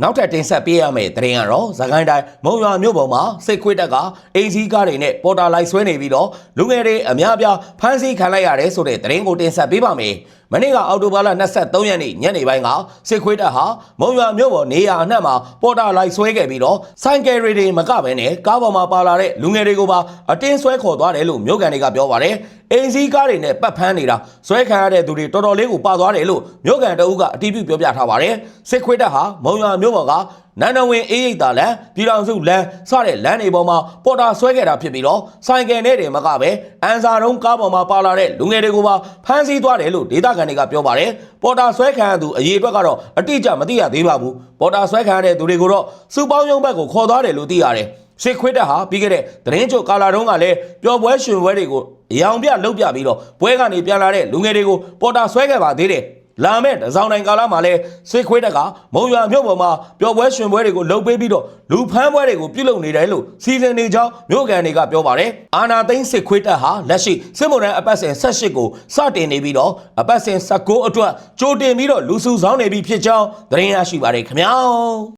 နောက်ထပ်တင်ဆက်ပေးရမယ့်သတင်းကတော့သခိုင်းတိုင်းမုံရွာမြို့ပေါ်မှာစစ်ခွေးတပ်ကအင်စီကားတွေနဲ့ပေါ်တာလိုက်ဆွဲနေပြီးတော့လူငယ်တွေအများအပြားဖမ်းဆီးခံလိုက်ရတယ်ဆိုတဲ့သတင်းကိုတင်ဆက်ပေးပါမယ်။ မနေ့ကအောက်တိုဘာလ23ရက်နေ့ညနေပိုင်းကစစ်ခွေးတပ်ဟာမုံရွာမြို့ပေါ်နေရာအနှံ့မှာပေါ်တာလိုက်ဆွဲခဲ့ပြီးတော့စိုင်းကယ်ရီတွေမကဘဲနဲ့ကားပေါ်မှာပါလာတဲ့လူငယ်တွေကိုပါအတင်းဆွဲခေါ်သွားတယ်လို့မြို့ကန်တွေကပြောပါတယ်။အင်စီကားတွေနဲ့ပတ်ဖမ်းနေတာဆွဲခံရတဲ့သူတွေတော်တော်လေးကိုပါသွားတယ်လို့မြို့ကန်တအုပ်ကအတည်ပြုပြောပြထားပါတယ်။စစ်ခွေးတပ်ဟာမုံရွာမြို့ပေါ်ကနန္ဒဝင်အေးရိပ်သာလန်ပြည်တော်စုလန်စတဲ့လမ်းတွေပေါ်မှာပေါ်တာဆွဲခဲ့တာဖြစ်ပြီးတော့ဆိုင်ကယ်နဲ့တွေမကပဲအန်စာတုံးကားပေါ်မှာပါလာတဲ့လူငယ်တွေကိုပါဖမ်းဆီးသွားတယ်လို့ဒေသခံတွေကပြောပါတယ်ပေါ်တာဆွဲခံရသူအရေးအတွက်ကတော့အတိအကျမသိရသေးပါဘူးပေါ်တာဆွဲခံရတဲ့သူတွေကိုတော့စုပေါင်းရုံးဘက်ကိုခေါ်သွားတယ်လို့သိရတယ်ရှစ်ခွေးတက်ဟာပြီးခဲ့တဲ့သတင်းချုပ်ကာလာတုံးကလည်းပျော်ပွဲရှင်ပွဲတွေကိုအယောင်ပြလှုပ်ပြပြီးတော့ပွဲကနေပြန်လာတဲ့လူငယ်တွေကိုပေါ်တာဆွဲခဲ့ပါသေးတယ် လာမဲ့တစောင်းတိုင်းကာလမှာလဲဆွေခွေးတက်ကမုံရွာမြို့ပေါ်မှာပျော်ပွဲရှင်ပွဲတွေကိုလှုပ်ပေးပြီးတော့လူဖမ်းပွဲတွေကိုပြုလုပ်နေတယ်လို့စီစဉ်နေကြောင်းမြို့ကန်တွေကပြောပါတယ်။အာနာသိန်းစစ်ခွေးတက်ဟာလက်ရှိစစ်မုံရန်အပတ်စဉ်18ကိုစတင်နေပြီးတော့အပတ်စဉ်19အတွက်ကြိုတင်ပြီးတော့လူစုဆောင်းနေပြီဖြစ်ကြောင်းသတင်းရရှိပါတယ်ခင်ဗျာ။